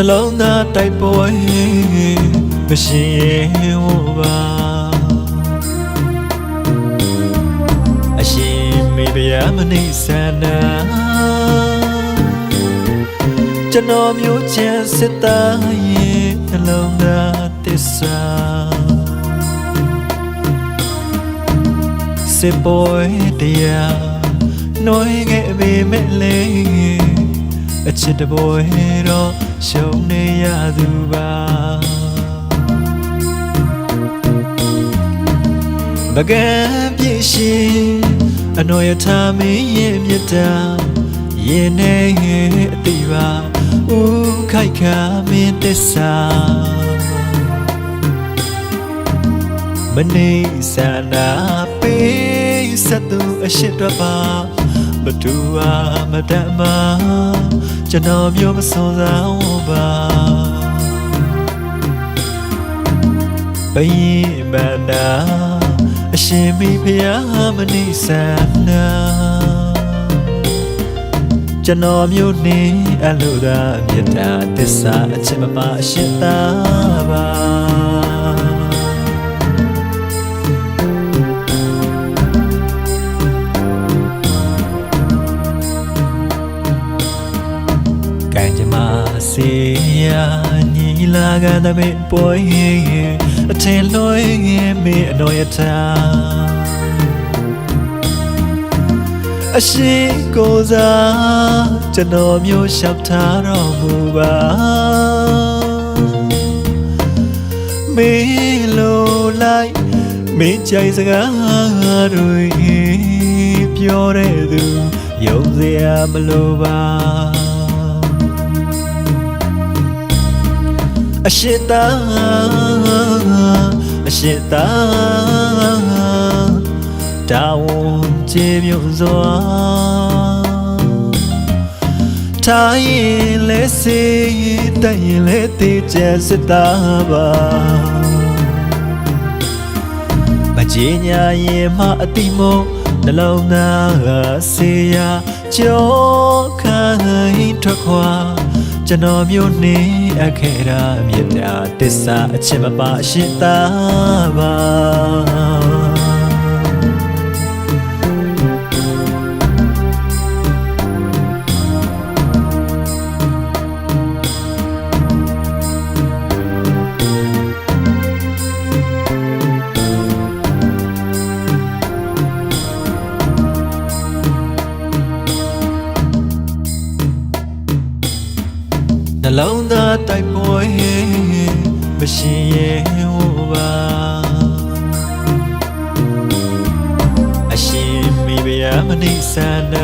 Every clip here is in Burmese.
နှလုံးသားတိုက်ပွဲမရှိရင်ဟောပါအရှင်မေဗျာမနိဆန္ဒကျွန်တော်မျိုးချင်စစ်သားရဲ့နှလုံးသားတစ္ဆာစစ်ပွဲတရားနှွေးခဲ့ပေမဲ့လေ အချစ်တပွဲတော့ရှုံနေရသူပါမကံပြည့်ရှင်အနောယထာမင်းရဲ့မြတ်တာရင်နေအတိပါဥခိုက်ခါမင်းတစ္ဆာမနေစန္ဒာပေးစသူအရှိတပါမတူပါမတတ်မ ကျွန်တော်မျိုးမစွန်စားပါဘယင်မန္တာအရှင်မိဖုရားမနိစန္ဒာကျွန်တော်မျိုးနေအလိုသာမေတ္တာသစ္စာအချက်မပါအရှင်သာပါ ကံကြမ္မာစေယာညီလာကတမေပွဲအထင်လွှဲမေအတော်ယထာအရှိကိုစားကျွန်တော်မျိုးလျှောက်ထားတော်မူပါမေလိုလိုက်မင်းကြိုင်စကားတွေပြောတဲ့သူယုံစရာမလိုပါ အရှိတာအရှိတာတာဝန်ကျေမြုံစွာထားရင်လဲစေတတ်ရင်လဲတေးချစတာပါမကြီးညာရင်မအတိမုံနှလုံးသားဆေးရကြောခိုင်းထွက်ခွာ ကျွန်တော်မျိုးနေအခေရာမြေတာတစ္ဆာအချစ်မပါအရှိတာပါ တိုက်ပွဲမရှိရင်ဟောပါအရှင်မိဖုရားမနိဆန္ဒ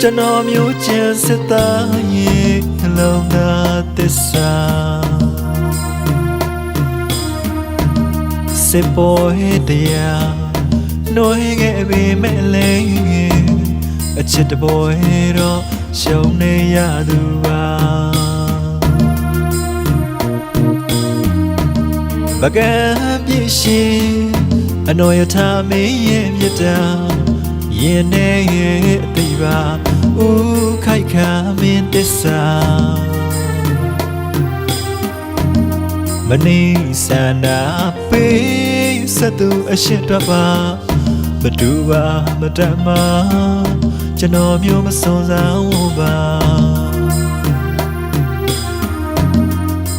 ကျွန်တော်မျိုးချင်စစ်သားရဲ့နှလုံးသားသစ္စာစစ်ပွဲတရားနှွေးခဲ့ပေမဲ့လေအ ချစ်တပွဲတော့ရှုံနေရသူပါမကံပြည့်ရှင်အနောယထာမင်းရဲ့မြတ်တာရင်နေရဲ့အတိပါဥခိုက်ခါမင်းတစ္ဆာမနေစန္ဒာပေးစသူအရှိတပါမတူပါမတတ်မ ကျွန်တော်မျိုးမစွန်စားပါ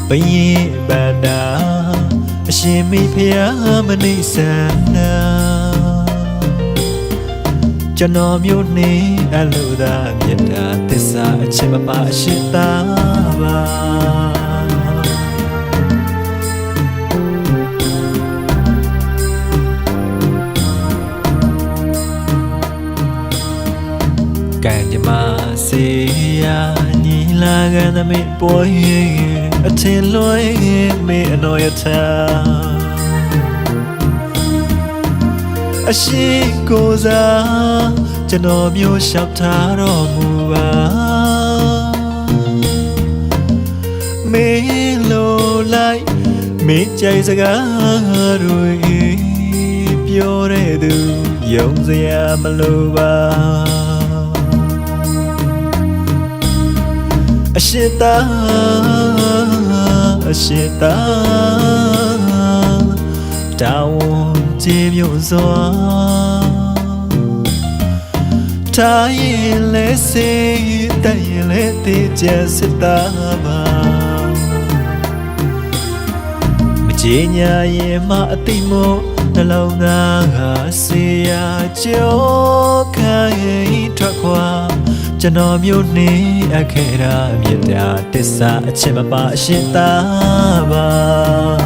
ဘယင်ဗန္တာအရှင်မိဖုရားမနိဆန္ဒာကျွန်တော်မျိုးနေအလိုသာမေတ္တာသစ္စာအချက်မပါအရှိတာပါ စေယာညီလာကသမေပွဲအထင်လွှဲမေအနောယထာအရှိကိုစားကျွန်တော်မျိုးလျှောက်ထားတော်မူပါမေလိုလိုက်မေကြိုင်စကားတွေပြောတဲ့သူယုံစရာမလိုပါ အရှိသားအရှိသားတောင်းကြည်မြုံစွာထားရင်လဲစေးတတ်ရင်လဲတေးချစသားပါမကြေညာရင်မအတိမို့နှလုံးသားကဆေးရကြောခိုင်းထွက်ခွာ ကျွန်တော်မျိုးနှင်းအခဲရာမြတ်တာတစ္ဆာအချစ်မပါအရှင်သာပါ